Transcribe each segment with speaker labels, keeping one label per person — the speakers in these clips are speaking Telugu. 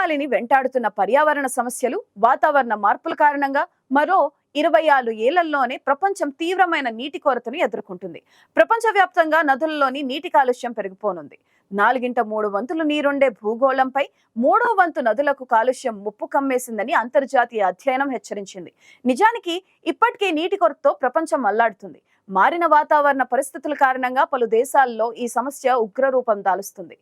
Speaker 1: మానవాళిని వెంటాడుతున్న పర్యావరణ సమస్యలు వాతావరణ మార్పుల కారణంగా మరో ఇరవై ఆరు ఏళ్ళలోనే ప్రపంచం తీవ్రమైన నీటి కొరతను ఎదుర్కొంటుంది. ప్రపంచవ్యాప్తంగా నదులలోని నీటి కాలుష్యం పెరిగిపోనుంది. నాలుగింట మూడు వంతులు నీరుండే భూగోళంపై మూడో వంతు నదులకు కాలుష్యం ముప్పు కమ్మేసిందని అంతర్జాతీయ అధ్యయనం హెచ్చరించింది. నిజానికి ఇప్పటికే నీటి కొరతతో ప్రపంచం అల్లాడుతుంది. మారిన వాతావరణ పరిస్థితుల కారణంగా పలు దేశాల్లో ఈ సమస్య ఉగ్రరూపం దాలుస్తుంది.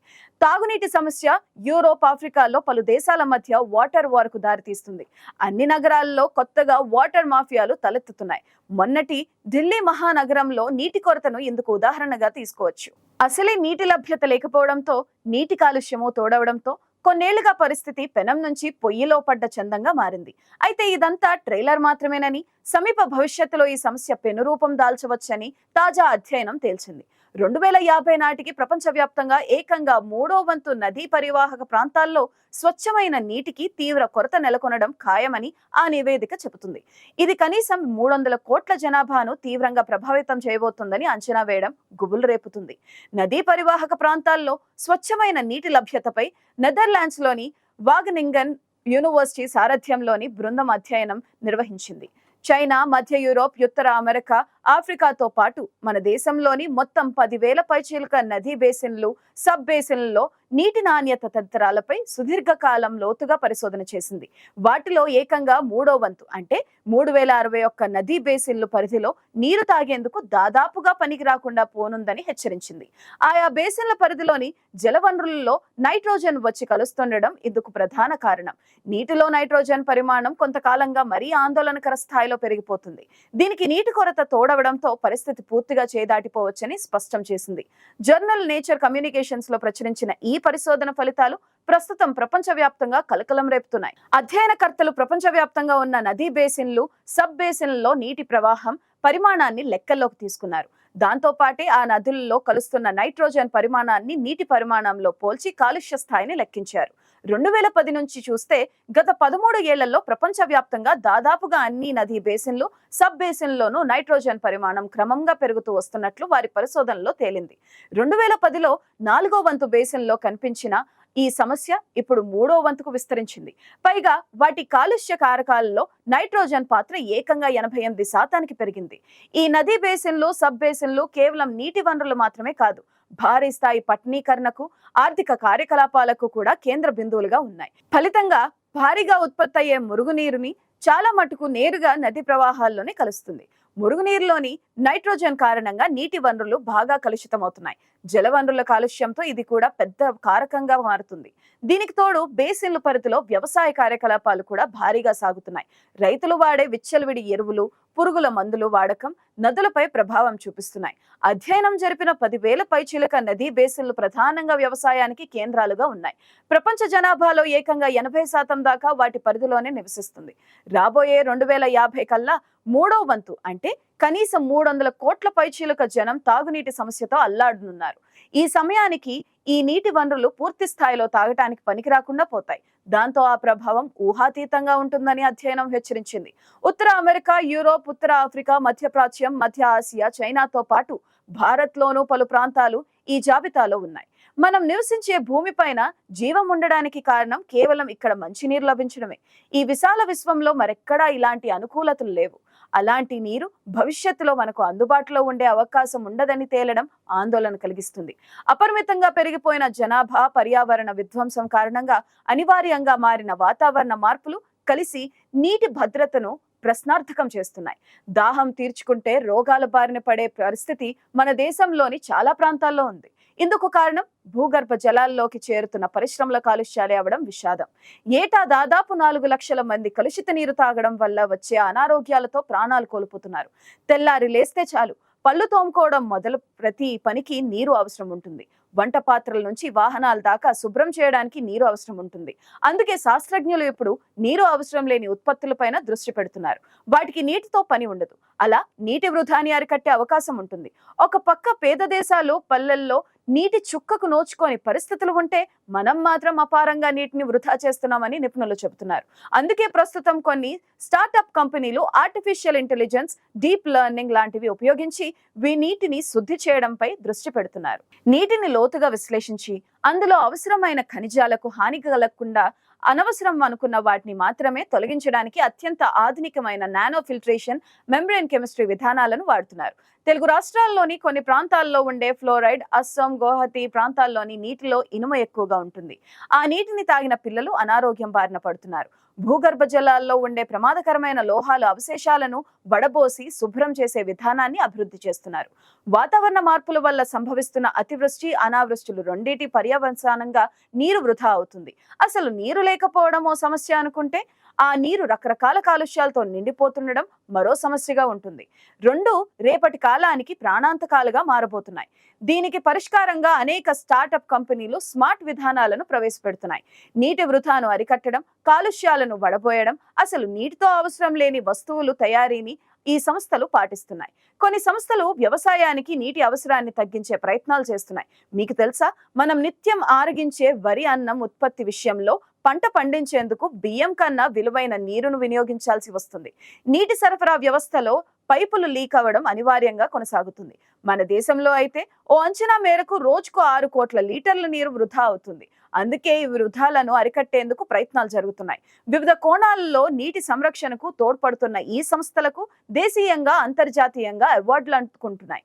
Speaker 1: తాగునీటి సమస్య యూరోప్ ఆఫ్రికాలో పలు దేశాల మధ్య వాటర్ వార్కు దారితీస్తుంది. అన్ని నగరాల్లో కొత్తగా వాటర్ మాఫియాలు తలెత్తుతున్నాయి. మొన్నటి ఢిల్లీ మహానగరంలో నీటి కొరతను ఇందుకు ఉదాహరణగా తీసుకోవచ్చు. అసలే నీటి లభ్యత లేకపోవడంతో నీటి కాలుష్యము తోడవడంతో కొన్నేళ్ళుగా పరిస్థితి పెనం నుంచి పొయ్యిలో పడ్డ చందంగా మారింది. అయితే ఇదంతా ట్రైలర్ మాత్రమేనని సమీప భవిష్యత్తులో ఈ సమస్య పెనురూపం దాల్చవచ్చని తాజా అధ్యయనం తేల్చింది. రెండు వేల యాభై నాటికి ప్రపంచవ్యాప్తంగా ఏకంగా మూడో వంతు నదీ పరివాహక ప్రాంతాల్లో స్వచ్ఛమైన నీటికి తీవ్ర కొరత నెలకొనడం ఖాయమని ఆ నివేదిక చెబుతుంది. ఇది కనీసం మూడు వందల కోట్ల జనాభాను తీవ్రంగా ప్రభావితం చేయబోతుందని అంచనా వేయడం గుబులు రేపుతుంది. నదీ పరివాహక ప్రాంతాల్లో స్వచ్ఛమైన నీటి లభ్యతపై నెదర్లాండ్స్లోని వాగ్నింగన్ వాగనింగన్ యూనివర్సిటీ సారథ్యంలోని బృందం అధ్యయనం నిర్వహించింది. చైనా మధ్య యూరోప్ ఉత్తర అమెరికా ఆఫ్రికాతో పాటు మన దేశంలోని మొత్తం పదివేల పైచీలక నదీ బేసిన్లు సబ్ బేసిన్లలో నీటి నాణ్యత తదితరాలపై సుదీర్ఘకాలం లోతుగా పరిశోధన చేసింది. వాటిలో ఏకంగా మూడో వంతు అంటే మూడు వేల అరవై ఒక్క నదీ బేసిన్లు పరిధిలో నీరు తాగేందుకు దాదాపుగా పనికి రాకుండా పోనుందని హెచ్చరించింది. ఆయా బేసిన్ల పరిధిలోని జలవనరులలో నైట్రోజన్ వచ్చి కలుస్తుండడం ఇందుకు ప్రధాన కారణం. నీటిలో నైట్రోజన్ పరిమాణం కొంతకాలంగా మరీ ఆందోళనకర స్థాయిలో పెరిగిపోతుంది. దీనికి నీటి కొరత తోడవడంతో పరిస్థితి పూర్తిగా చేదాటిపోవచ్చని స్పష్టం చేసింది. జర్నల్ నేచర్ కమ్యూనికేషన్స్లో ప్రచురించిన ఈ పరిశోధన ఫలితాలు ప్రస్తుతం ప్రపంచవ్యాప్తంగా కలకలం రేపుతున్నాయి. అధ్యయనకర్తలు ప్రపంచవ్యాప్తంగా ఉన్న నదీ బేసిన్లు సబ్ బేసిన్లలో నీటి ప్రవాహం పరిమాణాన్ని లెక్కల్లోకి తీసుకున్నారు. దాంతో పాటే ఆ నదులలో కలుస్తున్న నైట్రోజన్ పరిమాణాన్ని నీటి పరిమాణంలో పోల్చి కాలుష్య స్థాయిని లెక్కించారు. రెండు వేల పది నుంచి చూస్తే గత పదమూడు ఏళ్ళలో ప్రపంచవ్యాప్తంగా దాదాపుగా అన్ని నదీ బేసిన్లు సబ్ బేసిన్లోనూ నైట్రోజన్ పరిమాణం క్రమంగా పెరుగుతూ వస్తున్నట్లు వారి పరిశోధనలో తేలింది. రెండు వేల పదిలో నాలుగో వంతు బేసిన్లో కనిపించిన ఈ సమస్య ఇప్పుడు మూడో వంతుకు విస్తరించింది. పైగా వాటి కాలుష్య కారకాలలో నైట్రోజన్ పాత్ర ఏకంగా ఎనభై ఎనిమిది శాతానికి పెరిగింది. ఈ నదీ బేసిన్లు సబ్ బేసిన్లు కేవలం నీటి వనరులు మాత్రమే కాదు భారీ స్థాయి పట్టణీకరణకు ఆర్థిక కార్యకలాపాలకు కూడా కేంద్ర బిందువులుగా ఉన్నాయి. ఫలితంగా భారీగా ఉత్పత్తి అయ్యే మురుగునీరుని చాలా మటుకు నేరుగా నది ప్రవాహాల్లోనే కలుస్తుంది. మురుగునీరులోని నైట్రోజన్ కారణంగా నీటి వనరులు బాగా కలుషితమవుతున్నాయి. జలవనరుల కాలుష్యంతో ఇది కూడా పెద్ద కారకంగా మారుతుంది. దీనికి తోడు బేసిన్ల పరిధిలో వ్యవసాయ కార్యకలాపాలు కూడా భారీగా సాగుతున్నాయి. రైతులు వాడే విచ్చలవిడి ఎరువులు పురుగుల మందులు వాడకం నదులపై ప్రభావం చూపిస్తున్నాయి. అధ్యయనం జరిపిన పదివేల పైచిలక నదీ బేసిన్లు ప్రధానంగా వ్యవసాయానికి కేంద్రాలుగా ఉన్నాయి. ప్రపంచ జనాభాలో ఏకంగా ఎనభై శాతం దాకా వాటి పరిధిలోనే నివసిస్తుంది. రాబోయే రెండు వేల యాభై కల్లా మూడో వంతు అంటే కనీసం మూడు వందల కోట్ల పైచీలక జనం తాగునీటి సమస్యతో అల్లాడనున్నారు ఈ సమయానికి ఈ నీటి వనరులు పూర్తి స్థాయిలో తాగటానికి పనికి రాకుండా పోతాయి. దాంతో ఆ ప్రభావం ఊహాతీతంగా ఉంటుందని అధ్యయనం హెచ్చరించింది. ఉత్తర అమెరికా యూరోప్ ఉత్తర ఆఫ్రికా మధ్యప్రాచ్యం మధ్య ఆసియా చైనాతో పాటు భారత్లోనూ పలు ప్రాంతాలు ఈ జాబితాలో ఉన్నాయి. మనం నివసించే భూమిపైన జీవం ఉండడానికి కారణం కేవలం ఇక్కడ మంచినీరు లభించడమే. ఈ విశాల విశ్వంలో మరెక్కడా ఇలాంటి అనుకూలతలు లేవు. అలాంటి నీరు భవిష్యత్తులో మనకు అందుబాటులో ఉండే అవకాశం ఉండదని తేలడం ఆందోళన కలిగిస్తుంది. అపరిమితంగా పెరిగిపోయిన జనాభా పర్యావరణ విధ్వంసం కారణంగా అనివార్యంగా మారిన వాతావరణ మార్పులు కలిసి నీటి భద్రతను ప్రశ్నార్థకం చేస్తున్నాయి. దాహం తీర్చుకుంటే రోగాల బారిన పడే పరిస్థితి మన దేశంలోని చాలా ప్రాంతాల్లో ఉంది. ఇందుకు కారణం భూగర్భ జలాల్లోకి చేరుతున్న పరిశ్రమల కాలుష్యాలే అవడం విషాదం. ఏటా దాదాపు నాలుగు లక్షల మంది కలుషిత నీరు తాగడం వల్ల వచ్చే అనారోగ్యాలతో ప్రాణాలు కోల్పోతున్నారు. తెల్లారి లేస్తే చాలు. పళ్ళు తోముకోవడం మొదలు ప్రతి పనికి నీరు అవసరం ఉంటుంది. వంట పాత్రల నుంచి వాహనాల దాకా శుభ్రం చేయడానికి నీరు అవసరం ఉంటుంది. అందుకే శాస్త్రజ్ఞులు ఇప్పుడు నీరు అవసరం లేని ఉత్పత్తులపైన దృష్టి పెడుతున్నారు. వాటికి నీటితో పని ఉండదు. అలా నీటి వృధాని అరికట్టే అవకాశం ఉంటుంది. ఒక పక్క పేద దేశాలు పల్లెల్లో నీటి చుక్కకు నోచుకొని పరిస్థితులు ఉంటే మనం మాత్రం అపారంగా నీటిని వృధా చేస్తున్నామని నిపుణులు చెబుతున్నారు. అందుకే ప్రస్తుతం కొన్ని స్టార్టప్ కంపెనీలు ఆర్టిఫిషియల్ ఇంటెలిజెన్స్ డీప్ లెర్నింగ్ లాంటివి ఉపయోగించి వీ నీటిని శుద్ధి చేయడంపై దృష్టి పెడుతున్నారు. నీటిని లోతుగా విశ్లేషించి అందులో అవసరమైన ఖనిజాలకు హాని కలగకుండా అనవసరం అనుకున్న వాటిని మాత్రమే తొలగించడానికి అత్యంత ఆధునికమైన నానో ఫిల్ట్రేషన్ మెంబ్రెయిన్ కెమిస్ట్రీ విధానాలను వాడుతున్నారు. తెలుగు రాష్ట్రాల్లోని కొన్ని ప్రాంతాల్లో ఉండే ఫ్లోరైడ్ అస్సాం గోహతి ప్రాంతాల్లోని నీటిలో ఇనుము ఎక్కువగా ఉంటుంది. ఆ నీటిని తాగిన పిల్లలు అనారోగ్యం బారిన పడుతున్నారు. భూగర్భ జలాల్లో ఉండే ప్రమాదకరమైన లోహాలు అవశేషాలను వడబోసి శుభ్రం చేసే విధానాన్ని అభివృద్ధి చేస్తున్నారు. వాతావరణ మార్పుల వల్ల సంభవిస్తున్న అతివృష్టి అనావృష్టిలు రెండింటి పర్యవసానంగా నీరు వృధా అవుతుంది. అసలు నీరు లేకపోవడమో సమస్య అనుకుంటే ఆ నీరు రకరకాల కాలుష్యాలతో నిండిపోతుండడం మరో సమస్యగా ఉంటుంది. రెండు రేపటి కాలానికి ప్రాణాంతకాలుగా మారబోతున్నాయి. దీనికి పరిష్కారంగా అనేక స్టార్టప్ కంపెనీలు స్మార్ట్ విధానాలను ప్రవేశపెడుతున్నాయి. నీటి వృధాను అరికట్టడం కాలుష్యాలను వడబోయడం అసలు నీటితో అవసరం లేని వస్తువులు తయారీని ఈ సంస్థలు పాటిస్తున్నాయి. కొన్ని సంస్థలు వ్యవసాయానికి నీటి అవసరాన్ని తగ్గించే ప్రయత్నాలు చేస్తున్నాయి. మీకు తెలుసా? మనం నిత్యం ఆరగించే వరి అన్నం ఉత్పత్తి విషయంలో పంట పండించేందుకు బియ్యం కన్నా విలువైన నీరును వినియోగించాల్సి వస్తుంది. నీటి సరఫరా వ్యవస్థలో పైపులు లీక్ అవ్వడం అనివార్యంగా కొనసాగుతుంది. మన దేశంలో అయితే ఓ అంచనా మేరకు రోజుకు ఆరు కోట్ల లీటర్ల నీరు వృధా అవుతుంది. అందుకే ఈ వృధాలను అరికట్టేందుకు ప్రయత్నాలు జరుగుతున్నాయి. వివిధ కోణాలలో నీటి సంరక్షణకు తోడ్పడుతున్న ఈ సంస్థలకు దేశీయంగా అంతర్జాతీయంగా అవార్డులు అందుకుంటున్నాయి.